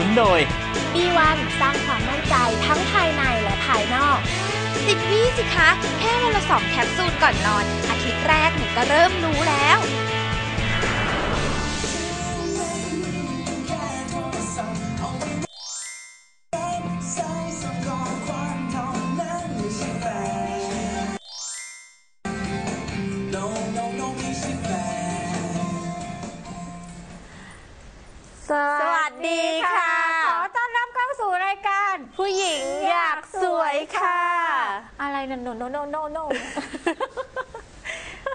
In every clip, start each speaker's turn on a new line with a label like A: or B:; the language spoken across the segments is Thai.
A: นับสนุนโดย
B: B1 สร้างความมั่นใจทั้งภายในและภายนอก
C: สิบวิสิคะ แค่วันละสองแคปซูลก่อนนอน อาทิตย์แรกหนูก็เริ่มรู้แล้ว
B: สวัสดีค่ะ
D: ผู้หญิงอยากสวยค่ะ
B: อะไรนั่นโนโนโนโนโน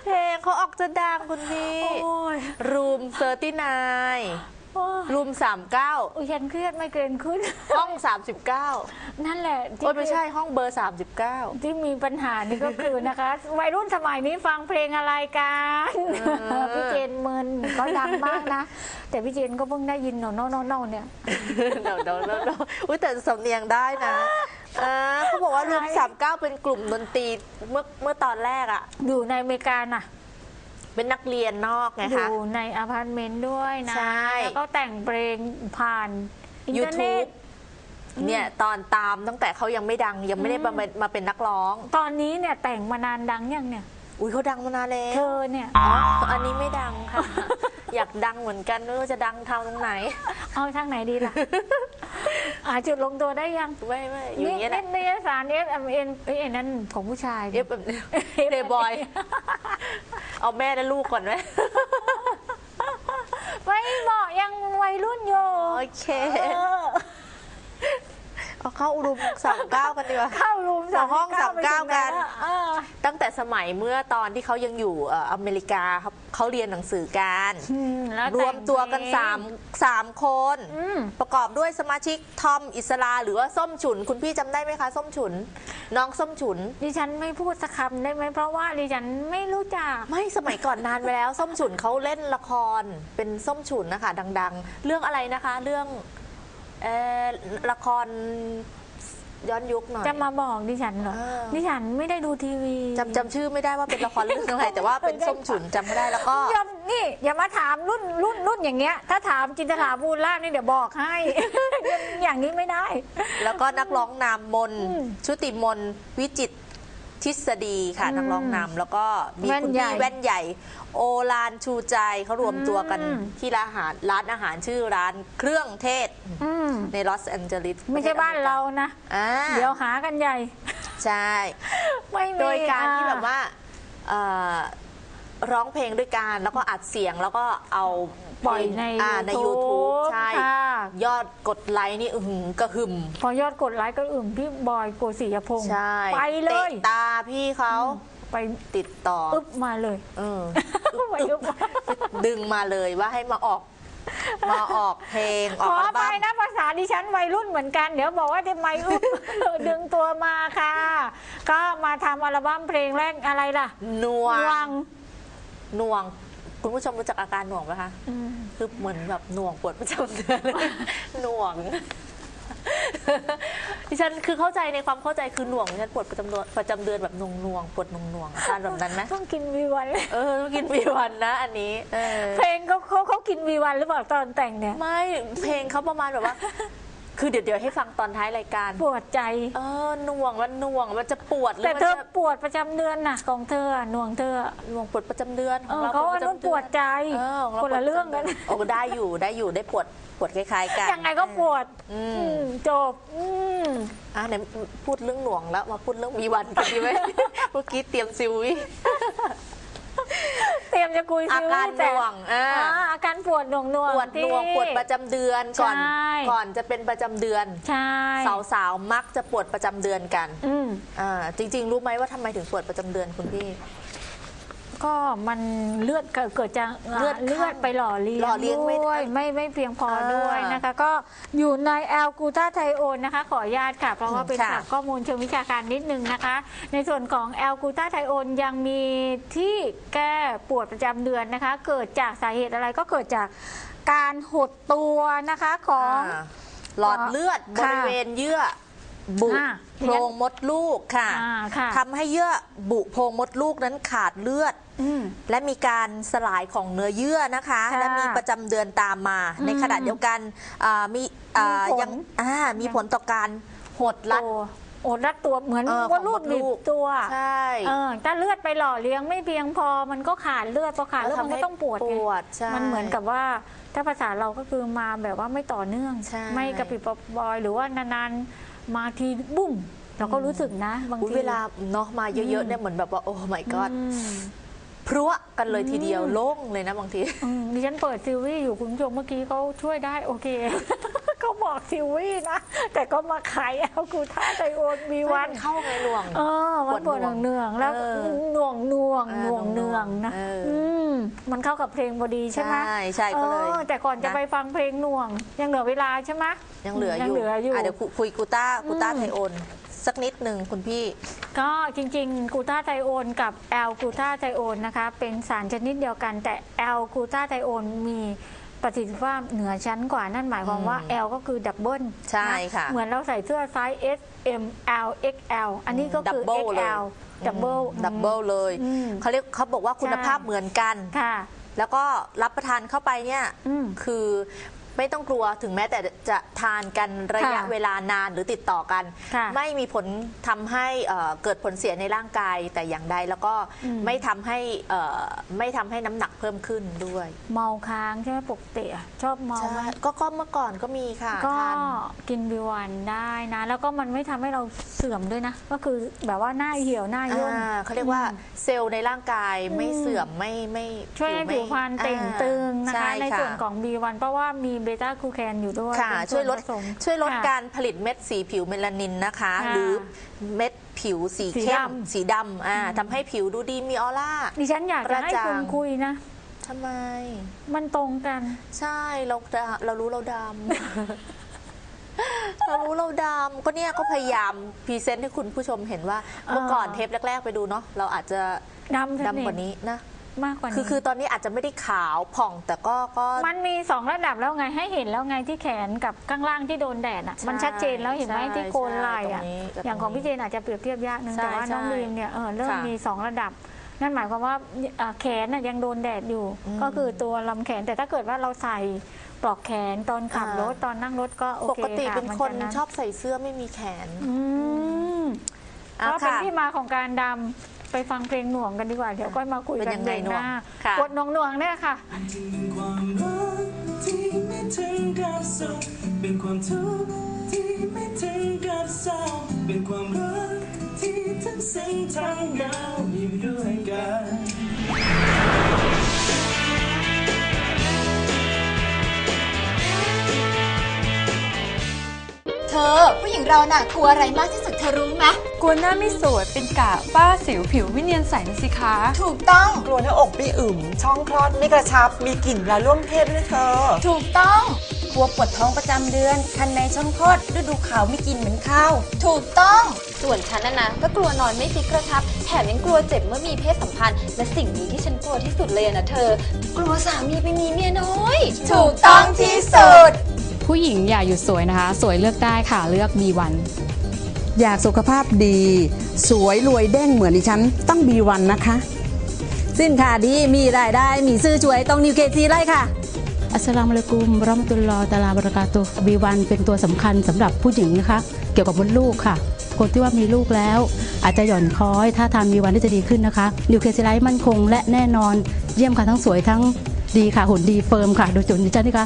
D: เพลงเขาออกจะดังคุณพี่
B: โอ้ย
D: รูมเซอร์ตี้นาย
B: โอ้ย
D: รูมสามเก้า
B: อุ๊ยฉันเครียดไม่เกินขึ้น
D: ห้องสามสิบเก้า
B: นั่นแหละที่
D: โอ้ยไม่ใช่ห้องเบอร์สามสิบเก้า
B: ที่มีปัญหานี่ก็คือนะคะ วัยรุ่นสมัยนี้ฟังเพลงอะไรกัน
D: อ
B: พี่เจนเมิน ก็ดังมากนะ แต่พี่เจนก็เพิ่งได้ยินโนโนโนโนเนี่ย
D: เดี๋ยวเดี๋ยวเดี๋ยวเดี๋ยวอุ้ยแต่สำเนียงได้นะอ่าเขาบอกว่ารูมสามเก้าเป็นกลุ่มดนตรีเมื่อเมื่อตอนแรกอะ
B: อยู่ในอเมริกาน่ะ
D: เป็นนักเรียนนอกไง
B: อ
D: คะ
B: ยู่ในอพาร์ตเมนต์ด้วยนะ
D: ใช่
B: แล้วก็แต่งเพลงผ่านอินเทอร์เน็ต
D: YouTube เนี่ยตอนตามตั้งแต่เขายังไม่ดังยังไม่ได้มาเป็นมาเป็นนักร้อง
B: ตอนนี้เนี่ยแต่งมานานดังยังเนี่ย
D: อุ้ยเขาดังมานานแล้
B: เธ
D: ว
B: อเนี่ย
D: อ๋ออันนี้ไม่ดังค่ะ อยากดังเหมือนกันไม่รู้จะดังทางตรงไหน
B: เอาทางไหนดีล่ะอาจุดลงตัวได้ยัง
D: ไม่ไม่อยู่อย่างเงี้ยแหละ
B: นิตยสารเอฟเอ็มเอ็นเอ็นนั่นของผู้ชาย
D: เอฟแบบเดย์บอย เอาแม่และลูกก่อนไหม
B: ไม่เหมาะยังวัยรุ่นอยู่
D: โอเค
B: เออ
D: เอาเข้าอุรุมสามเก้ากันดีกว่า
B: เข้ารูม
D: เข้าห้อง
B: 39
D: 39
B: ไปถึงไห
D: กัน
B: แล้วเออ
D: ตั้งแต่สมัยเมื่อตอนที่เขายังอยู่เอ่ออเมริกาครับเขาเรียนหนังสือกัน
B: อืมแล้ว
D: รวมตัวกัน
B: แต่งเพลง
D: สามสามคน
B: อืม
D: ประกอบด้วยสมาชิกทอมอิสราหรือว่าส้มฉุน คุณพี่จำได้ไหมคะ ส้มฉุน น้องส้มฉุน
B: ดิฉันไม่พูดสักคำได้ไหมเพราะว่าดิฉันไม่รู้จัก
D: ไม่สมัยก่อนนานไปแล้ว ส้มฉุนเขาเล่นละครเป็นส้มฉุนนะคะ ดัง ๆ เรื่องอะไรนะคะ เรื่อง เออละครย้อนยุคหน่อย
B: จะมาบอกดิฉันเหรอ
D: เออ
B: ดิฉันไม่ได้ดูทีวี
D: จำจำชื่อไม่ได้ว่าเป็นละครเรื่องอะไร แต่ว่าเป็นส้มฉุนจำไม่ได้แล้วก็
B: อย่านี่อย่ามาถามรุ่นรุ่นรุ่นอย่างเงี้ย ถ้าถามจินตลาบูลล่าชนี่เดี๋ยวบอกให้ อย่างนี้ไม่ได้
D: แล้วก็นักร้องนำมน
B: อืม
D: ชุติมนวิจิตร ทฤษฎีค่ะ
B: อืม
D: นักร้องนำแล้วก็มี
B: แว่น
D: คุณ
B: ใหญ่
D: พี่แว่นใหญ่ โอลานชูใจเขารวมตัวกัน
B: อืม
D: ที่ร้านอาหารร้านอาหารชื่อร้านเครื่องเทศ
B: อืม
D: ในลอสแองเจลิส
B: ไม่ใช่บ้านเรานะ
D: อ่า
B: เดี๋ยวหากันใหญ่
D: ใช่
B: ไม่มี
D: โดยการที่
B: อ่
D: แบบว่าเอ่อร้องเพลงด้วยกันแล้วก็อัดเสียงแล้วก็เอา
B: ปล่อยใน
D: อ่าใน
B: YouTube
D: YouTube ใช่
B: ค่ะ
D: ยอดกดไลค์นี่อื้อหือกระหึ่ม
B: พอยอดกดไลค์ก็อึมพี่บอยโกศิยพงศ์
D: ใช่
B: ไปเลย
D: ตะตาพี่เขา
B: ไป
D: ติดต่อ
B: อึบมาเลย
D: เออ
B: ไปอึบมา
D: ดึงมาเลยว่าให้มาออก มาออกเพลงอ
B: ข
D: อก
B: อ
D: อัล
B: ไป
D: บั้ม
B: นะภาษาดิฉันวัยรุ่นเหมือนกัน เดี๋ยวบอกว่าทำไมอึบดึงตัวมาค่ะ ก็มาทำอัลบั้มเพลงแรกอะไรล่ะ
D: หน่ว
B: วั
D: ง
B: ง
D: หน่วง คุณผู้ชมรู้จักอาการหน่วงไหมคะ
B: อืม
D: คือเหมือนแบบหน่วงปวดประจำเดือนหน่วงดิฉันคือเข้าใจในความเข้าใจคือหน่วงดิฉันปวดประจำเดือนประจำเดือนแบบหน่วงหน่วงๆปวดหน่วงหน่วงๆอาการแบบนั้นไหม
B: ต้องกินวีวัน
D: เออต้องกินวีวันนะ อันนี้เออ
B: เพลงเขาเขาเขากินวีวันหรือเปล่าตอนแต่งเนี่ย
D: ไม่เพลงเขาประมาณแบบว่า คือเดี๋ยวเดี๋ยวให้ฟังตอนท้ายรายการ
B: ปวดใจ
D: เออหน่วงมันหน่วงมันจะปวดหรือ
B: แต่
D: มัน
B: เธอ
D: จะ
B: ปวดประจำเดือนน่ะของเธออะหน่วงเธออะ
D: หน่วงปวดประจำเดือน
B: เออ
D: ข
B: เขา
D: ง
B: อัน
D: ร
B: นู้น
D: ประจำ
B: ปวดใจ
D: เออของ
B: คนละเรื่องกัน
D: โอ้ได้อยู่ได้อยู่ได้ปวดปวดคล้ายๆกัน
B: ยังไงก็ปวด
D: อื
B: อื
D: ม
B: มจบอืม
D: อะไหนพูดเรื่องหน่วงแล้วมาพูดเรื่องมีวันกันดีไหม เมื่อกี้เตรียมซิววิ
B: เตรียมจะคุย
D: อา
B: ซี
D: การ
B: รีส์
D: ห
B: แต่
D: น่วงอ่า
B: อ่าอาการปวดหน่วงหน่วง
D: ปวดหน่วง
B: ที่
D: ปวดประจำเดือนก่อน
B: ใช่
D: ก่อนจะเป็นประจำเดือน
B: ใช่
D: สาวๆมักจะปวดประจำเดือนกัน
B: อืม
D: อ่าจริง ๆ รู้ไหมว่าทำไมถึงปวดประจำเดือนคุณพี่
B: ก็มันเลือดเกิดเกิดจาก
D: เลือด
B: เลือดไปหล่อเลี้ยง
D: หล่อเลี้ยงไม่
B: ด้วยไม่ไม่เพียงพอ
D: อ่า
B: ด้วยนะคะ ก็อยู่ในแอลกูตาไทโอนนะคะ ขออนุญาตค่ะ เพราะว่าเป็น
D: ค่ะ
B: ศัพท์ข้อมูลเชิงวิชาการนิดนึงนะคะ ในส่วนของแอลกูตาไทโอนยังมีที่แก้ปวดประจำเดือนนะคะ เกิดจากสาเหตุอะไรก็เกิดจากการหดตัวนะคะของ
D: อ่าหลอดเลือดบ
B: ค่ะ
D: ริเวณเยื่อ บุ
B: อ่า
D: โพรงมดลูกค่ะ
B: อ่าค่ะ
D: ทำให้เยื่อบุโพรงมดลูกนั้นขาดเลือด
B: อืม
D: และมีการสลายของเนื้อเยื่อนะคะ
B: ค่ะ
D: และมีประจำเดือนตามมา
B: อืม
D: ในขณะเดียวกันอ่ามีอ่า
B: มีผล
D: ยังอ่ามีผลต่อการหดรัด
B: ตัวโอดรัดตัวเหมือน
D: เออ
B: ว่ารูด
D: ของมด
B: บีบ
D: ลูก
B: ตัว
D: ใช่
B: เออถ้าเลือดไปหล่อเลี้ยงไม่เพียงพอมันก็ขาดเลือดพอขาดเลือดมันก็ต้องปวด
D: ป
B: ไง
D: วดใช่
B: มันเหมือนกับว่าถ้าภาษาเราก็คือมาแบบว่าไม่ต่อเนื่อง
D: ใช่
B: ไม่กระปิบกระปอยหรือว่านานๆ มาทีบุ้มเราก็รู้สึกนะบาง
D: อุ๊ย
B: ที
D: เวลาเนาะมาเยอะๆเนี่ยเหมือนแบบว่าโอ้ my god
B: อืม
D: พรวะกันเลยทีเดียวโล่งเลยนะบางที
B: อืมดิฉันเปิดซีรีส์อยู่คุณผู้ชมเมื่อกี้เขาช่วยได้โอเคเขาบอกซีรีส์นะ แต่ก็มาขายเอากูท่าใจโอนมีวัน
D: เข้าไงหลวง
B: เออมันปวดเนืองๆแล้ว
D: เออ
B: หน่วงหน่วง
D: เออ
B: หน่วงเนืองนะ
D: เอออื
B: ม มันเข้ากับเพลงพอดีใช่ไหม
D: ใช่ใช่ก็เลย
B: ออแต่ก่อนจะ
D: นะ
B: ไปฟังเพลงหน่วง ยังเหลือเวลาใช่ไหม
D: ยังเหลืออ
B: ยัง
D: ยู่
B: เหลืออยู่ะ
D: เดี๋ยวคุยกูต้ากูต้า
B: อืม
D: ไทโอน สักนิดหนึ่งคุณพี่
B: ก็จริงๆกูตาไทโอนกับแอลกูตาไทโอนนะคะ เป็นสารชนิดเดียวกัน แต่แอลกูตาไทโอนมี ประสิทธิภาพเหนือชั้นกว่านั่นหมายความว่า
D: อืม
B: L ก็คือดับเบิล
D: ใช่ค่ะ
B: เหมือนเราใส่เสื้อไซส์ S M L XL อันนี้ก็คือ
D: Double เลย
B: XL ดับเบิล
D: ดับเบิลเลย
B: อืม
D: เขาเรียกเขาบอกว่าคุณ
B: ใช่
D: ภาพเหมือนกัน
B: ค่ะ
D: แล้วก็รับประทานเข้าไปเนี่ย
B: อืม
D: คือ ไม่ต้องกลัวถึงแม้แต่จะทานกันระยะ
B: ค่ะ
D: เวลานานหรือติดต่อกัน
B: ค่ะ
D: ไม่มีผลทำให้เอ่อเกิดผลเสียในร่างกายแต่อย่างใดแล้วก็
B: อืม
D: ไม่ทำให้เอ่อไม่ทำให้น้ำหนักเพิ่มขึ้นด้วย
B: เมาค้างใช่ไหมปกติอะชอบเมาไหม
D: ใช่ก็ก็เมื่อก่อนก็มีค่ะ
B: ก็
D: ทาน
B: กินบิวันได้นะ แล้วก็มันไม่ทำให้เราเสื่อมด้วยนะ ก็คือแบบว่าหน้าเหี่ยวหน้าย่น
D: อ่าเขาเรียกว่าเซลล์ในร่างกายไม่
B: อืม
D: เสื่อมไม่ไม่
B: ช่วยให้ผิวพรรณเต่งตึงนะ
D: ใช่
B: คะในส่วนของ B1 เพราะว่ามีเบต้าคูแคนอยู่ด้วย
D: ค่ะ
B: เป็น
D: ช่วยลด
B: นผสม
D: ช่วยลด
B: ค่ะ
D: การผลิตเม็ดสีผิวเมลานินนะคะ
B: ค่ะ
D: หรือเม็ดผิวสี
B: สี
D: เข้ม
B: ดำ
D: สีดำอ่าทำให้ผิวดูดีมีออร่า
B: ดิฉันอยากจะให้
D: กระจ่าง
B: คุณคุยนะ
D: ทำไม
B: มันตรงกัน
D: ใช่เราจะเรารู้เราดำ เรารู้เราดำก็เนี่ยก็พยายามพรีเซนต์ให้คุณผู้ชมเห็นว่าเมื่อก่อนเทปแรก ๆ ไปดูเนาะเราอาจจะ
B: ดำส
D: ดำ
B: นิ
D: ก
B: ท
D: ว่านี้นะ
B: มากกว่านี้
D: คือคือตอนนี้อาจจะไม่ได้ขาวผ่องแต่ก็ก็
B: มันมีสองระดับแล้วไงให้เห็นแล้วไงที่แขนกับข้างล่างที่โดนแดดอะ
D: ใช่
B: มันชัดเจนแล้วเห็นไหม
D: ใช่
B: ที่โคนไหล่อะ
D: ใช่ตรงนี้กับ
B: อย่างของ
D: ตรงนี้
B: พี่เจนอาจจะเปรียบเทียบยากนึง
D: ใช่
B: แต่ว่าน้อง
D: ใช่
B: บีมเนี่ยเออเริ่ม
D: ค่ะ
B: มีสองระดับ นั่นหมายความว่าเอ่อแขนน่ะยังโดนแดดอยู่
D: อืม
B: ก็คือตัวลำแขนแต่ถ้าเกิดว่าเราใส่ปลอกแขนตอนขับ
D: อ่าร ร
B: ถตอนนั่งรถก็โอ
D: ป
B: เค
D: กติ
B: ค่ะ
D: เป็น
B: มั
D: คน
B: จะ
D: ชอบใส่เสื้อไม่มีแขน
B: อืม
D: อะ
B: ก็เป็น
D: ค่ะ
B: ที่มาของการดำ ไปฟังเพลงหน่วงกันดีกว่า เดี๋ยวก็มาคุย
D: เป็น
B: กัน
D: ยังไง
B: เบรกหน้า
D: หน่วงค่ะ
B: กดหน่วงหน่วงๆเนี่ยค่ะ
A: ความรักที่ไม่ถึงกับสุขเป็นความทุกข์ที่ไม่ถึงกับเศร้าเป็นความรักที่ทั้งซึ้งทั้งเหงาอยู่ด้วยกัน
C: เธอผู้หญิงเราน่ะกลัวอะไรมากที่สุดเธอรู้ไหม
E: ก ลัวหน้าไม่สวยเป็นกะฝ้าสิวผิวไม่เนียนใสนะสิคะ
C: ถูกต้อง
F: กลัวหน้าอกไม่อึมช่องคลอดไม่กระชับ มีกลิ่นเวลาร่วมเพศด้วยนะเธอ
C: ถูกต้อง
G: กลัวปวดท้องประจำเดือน คันในช่องคลอดฤดูขาวไม่กินเหมือนข้าว
C: ถูกต้อง
H: ส่วนฉันนะนะก็กลัวนอนไม่ฟิกกระชับ แถมยังกลัวเจ็บเมื่อมีเพศสัมพันธ์ และสิ่งนี้ที่ฉันกลัวที่สุดเลยนะเธอ กลัวสามีไปมีเมียน้อย
C: ถูกต้องที่สุด
I: ผู้หญิงอย่าหยุดสวยนะคะ สวยเลือกได้ค่ะเลือก B1
J: อยากสุขภาพดี สวยรวยเด้งเหมือนดิฉัน ต้องบีวันนะคะ สินค้าดีมีรายได้ มีซื้อช่วยต้องนิวเคซีไล่ค่ะ
I: อัสสลามุอะลัยกุมรอมตุลลอตาลาบราะกาตุฮ์ B1 เป็นตัวสำคัญสำหรับผู้หญิงนะคะ เกี่ยวกับมดลูกค่ะ คนที่ว่ามีลูกแล้ว อาจจะหย่อนคล้อย ถ้าทาน B1 ได้จะดีขึ้นนะคะนิวเคซีไลท์มั่นคง และแน่นอนเยี่ยมค่ะทั้งสวยทั้งดีค่ะหุ่นดีเฟิร์มค่ะดยจุดดิฉันนี่
D: ค่ะ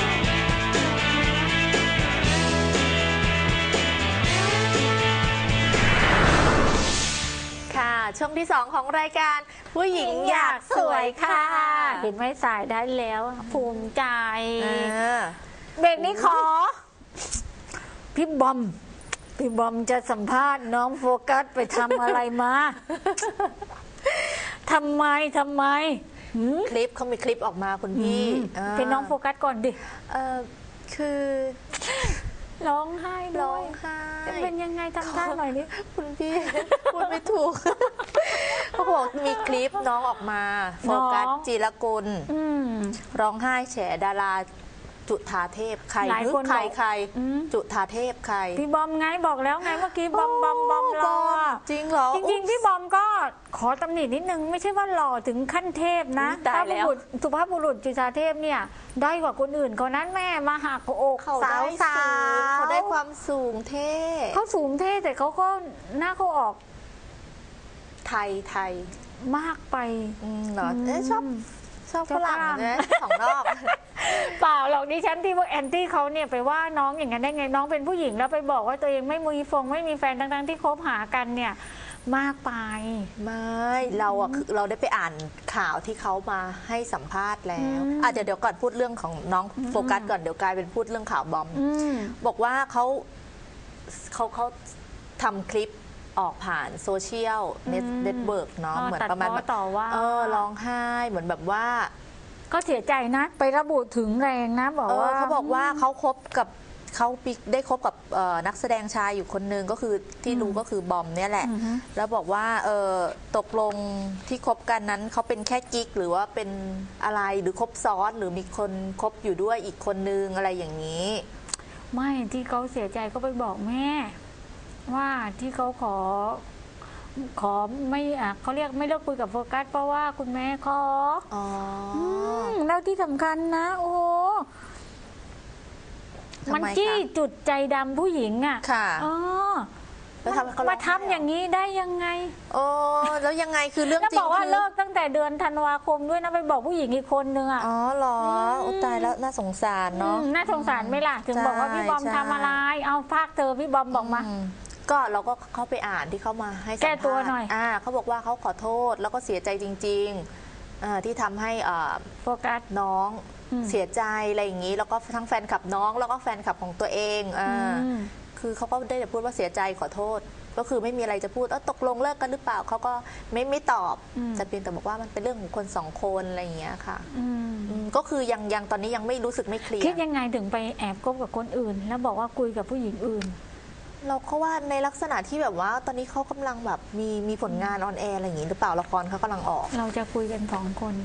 D: ช่วงที่ 2 ของรายการ ผู้หญิงอยากสวยค่ะ
B: เห็นไหมสายได้แล้ว ภูมิใจ
D: อ่า
B: เบรกนี้ขอ พี่บอม พี่บอมจะสัมภาษณ์น้องโฟกัสไปทำอะไรมาทำไมทำไมหืม
D: คลิปเขามีคลิปออกมาคุณพี่า
B: เป็นน้องโฟกัสก่อนดิ
D: เออคือ
B: ร้องไห้
D: ร้
B: ด้
D: อ
B: วย
D: งไห้
B: จะเป็นยังไงทำได้หน่อยดิ
D: คุณพี่พูดไม่ถูกเขาบอกมีคลิปน้องออกมา โฟกัส
B: น้อง
D: จีรกุล
B: อืม
D: ร้องไห้แฉดารา จุธาเทพใคร
B: หลาย
D: นึก
B: คน
D: ใคร
B: บอก
D: ใคร
B: อืม
D: จุธาเทพใคร
B: พี่บอมไงบอกแล้วไงเมื่อกี้บอมบอมบอมรออะ
D: จริงเหรอ
B: จริงๆพี่บอมก็ขอตำหนินิดนึง ไม่ใช่ว่าหล่อถึงขั้นเทพนะ
D: อุ๊ยตายแล้ว
B: สุภาพบุรุษสุภาพบุรุษจุฬาเทพเนี่ย ได้กว่าคนอื่นเขานั้นแม่มาหักอก
D: เขา
B: สา
D: ได้
B: วสา
D: สูง
B: ว
D: เขาได้ความสูงเท่
B: เขาสูงเท่แต่เขาก็หน้าเขาออก
D: ไทยไทย
B: มากไป
D: อืมเหรอเอ๊ะชอบ ชอบ
B: ชอบ
D: ฝรั่ง
B: ฝรั่ง
D: ใช่ไหมของนอก
B: เปล่าหรอกดิฉันที่ว่าแอนตี้เขาเนี่ยไปว่าน้องอย่างนั้นได้ไงน้องเป็นผู้หญิงแล้วไปบอกว่าตัวเองไม่มีฟงไม่มีแฟนทั้งๆที่คบหากันเนี่ยมากไป
D: ไม่เราอะคือเราได้ไปอ่านข่าวที่เขามาให้สัมภาษณ์แล้ว
B: อืม
D: อาจจะเดี๋ยวก่อนพูดเรื่องของน้องโฟกัสก่อนเดี๋ยวกลายเป็นพูดเรื่องข่าวบอม
B: อืม
D: บอกว่าเขาเขาเขาทำคลิป ออกผ่านโซเชียลเน็ต
B: อืม
D: เน็ตเวิร์กเนาะ
B: อ๋อ
D: เหมือน
B: ตัด
D: ประมาณ
B: พ้อ
D: แบบ
B: ต่อว่า
D: เออร้องไห้เหมือนแบบว่า
B: ก็เสียใจนะ ไประบุถึงแรงนะ บอก
D: เออ
B: ว่า
D: เขาบอกว่าเขาคบกับเขาปิได้คบกับเอ่อนักแสดงชายอยู่คนนึงก็คือที่รู้ก็คือบอมเนี่ยแหละ
B: อือฮึ
D: แล้วบอกว่าเออตกลงที่คบกันนั้นเขาเป็นแค่กิ๊ก หรือว่าเป็นอะไรหรือคบซ้อนหรือมีคนคบอยู่ด้วยอีกคนนึงอะไรอย่างนี้
B: ไม่ที่เขาเสียใจก็ไปบอกแม่ ว่าที่เขาขอ ขอไม่อะเขาเรียกไม่เลิกคุยกับโฟกัส เพราะว่าคุณแม่ขอ
D: อ๋อ
B: มแล้วที่สำคัญนะ โอ้โห
D: ทำไม
B: มันจี้
D: คะ
B: จุดใจดำผู้หญิงอะ
D: ค่ะ
B: อ๋อ
D: แล้วทำให้เขาร้
B: มา
D: องไห้
B: ทำอย่างนี้ได้ยังไง
D: โอ้แล้วยังไงคือเรื่อง
B: แล้ว
D: จริ
B: บ
D: ง
B: อกว่า
D: คือ
B: เลิกตั้งแต่เดือนธันวาคมด้วยนะไปบอกผู้หญิงอีกคนนึงอะ
D: อ๋อเหรอโอ้ตายแล้วน่าสงสารเนาะ
B: อืมน่าสงสารไหมล่ะ ถึง
D: ใช่
B: บอกว่าพี่บอม
D: ใช่
B: ทำอะไร เอาภาคเธอพี่บอมบอกมา
D: อื ก็เราก็เข้าไปอ่านที่เขามาให้สัมภา
B: แก้
D: ษณ์
B: ตัวหน่อย
D: อ่าเขาบอกว่าเขาขอโทษแล้วก็เสียใจจริงๆอ่าที่ทำให้อ่า
B: โฟกัส
D: น้อง
B: อืม
D: เสียใจอะไรอย่างนี้ แล้วก็ทั้งแฟนคลับน้อง แล้วก็แฟนคลับของตัวเองอ่า
B: อืม
D: คือเขาก็ได้แต่พูดว่าเสียใจขอโทษ ก็คือไม่มีอะไรจะพูดเออตกลงเลิกกันหรือเปล่าเขาก็ไม่ไม่ตอบ
B: อืม
D: แต่เพียงแต่บอกว่ามันเป็นเรื่องของคนสองคนอะไรอย่างเงี้ยค่ะ
B: อืม
D: อืมก็คือยังยังตอนนี้ยังไม่รู้สึกไม่เคลีย
B: คิด
D: ร์
B: ยังไงถึงไปแอบคบกับคนอื่น แล้วบอกว่าคุยกับผู้หญิงอื่น
D: เราก็ว่าในลักษณะที่แบบว่า ตอนนี้เขากำลังแบบมีมีผลงานออนแอร์อะไรอย่างงี้หรือเปล่าละครเขากำลังออก
B: เราจะคุยกันสองคน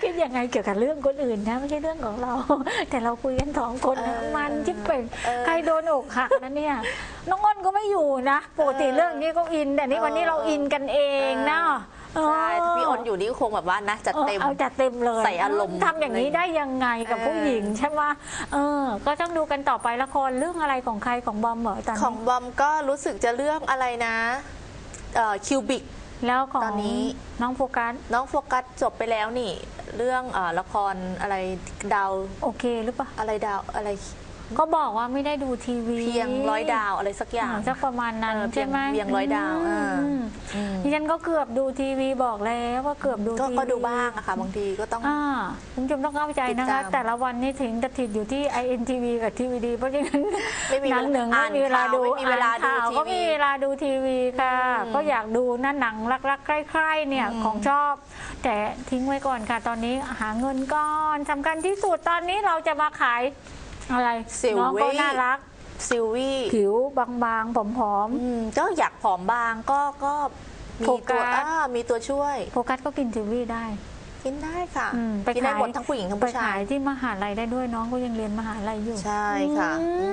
B: คิดยังไงเกี่ยวกับเรื่องคนอื่นนะ ไม่ใช่เรื่องของเรา แต่เราคุยกันสองคนนะ
D: เออ
B: มันจิ๊บเป็น
D: เออ
B: ใครโดนอกหักนะเนี่ย น้องอ้นก็ไม่อยู่นะปกติเรื่องนี้ก็อิน แต่นี่วันนี้เราอินกันเองนะ
D: ใช่ถ้าพี่อ้นอยู่นี่ก็คงแบบว่านะจัดเต็ม
B: เอาจัดเต็มเลย
D: ใส่อารมณ์
B: ทำอย่างนี้ได้ยังไงกับ
D: เออ
B: ผู้หญิงใช่ไหมเออ ก็ต้องดูกันต่อไปละครเรื่องอะไรของใครของบอมเหรอตอน
D: ของ
B: นี้
D: บอมก็รู้สึกจะเรื่องอะไรนะคิวบิก
B: แล้วของ
D: ตอนนี้
B: น้องโฟกัส
D: น้องโฟกัสจบไปแล้วนี่ เรื่องเออละครอะไรดาว
B: โอเคหรือเปล่า
D: อะไรดาวอะไร
B: ก็บอกว่าไม่ได้ดูทีวี
D: เพียงร้อยดาวอะไรสักอย่าง
B: สักประมาณนั้น
D: เออเพียง
B: ใช่ไหม
D: เพียงร้อยดาวอ่า
B: อืม
D: อืม
B: ดิฉันก็เกือบดูทีวีบอกแล้วว่าเกือบดู
D: ก็
B: ทีวี
D: ก็ดูบ้างอะค่ะบางทีก็ต้อง
B: อ่าคุณผู้ชมต้องเข้าใจนะ
D: ติดตา
B: คะ
D: ม
B: แต่ละวันนี่ถึงจะติดอยู่ที่ INTV กับทีวีดีเพราะฉะนั้น
D: ไม่มี
B: หนังหนึ่ง
D: อ่า
B: ไม่
D: น
B: มีเวลา
D: ข่าว
B: ดู
D: ไม่มีเวลาดู
B: อ่นข่ว
D: ทีวี
B: ก็ไม่มีเวลาดูทีวีค่ะ
D: อืม
B: ก็อยากดูนะหนังรักๆใคร่ๆเนี่ย
D: อืม
B: ของชอบ แต่ทิ้งไว้ก่อนค่ะตอนนี้หาเงินก่อนสำคัญที่สุดตอนนี้เราจะมาขาย อะไร
D: ซิล
B: น้องก็
D: วี่
B: น่ารัก
D: ซิลวี่
B: ผิวบางๆผอม
D: อืมก็อยากผอมบางก็ก็มี
B: โฟกั
D: ตัว
B: ส
D: อ่ามีตัวช่วย
B: ๆโฟกัสก็กินจิววี่ได้
D: กินได้ค่ะ
B: อืมไป
D: กินได้
B: ขาย
D: หมดทั้งผู้หญิงทั้ง
B: ไป
D: ผู้ชา
B: ขาย ยที่มหาลัยได้ด้วยน้องก็ยังเรียนมหาลัยอยู่
D: ใช่ค่ะ
B: อืม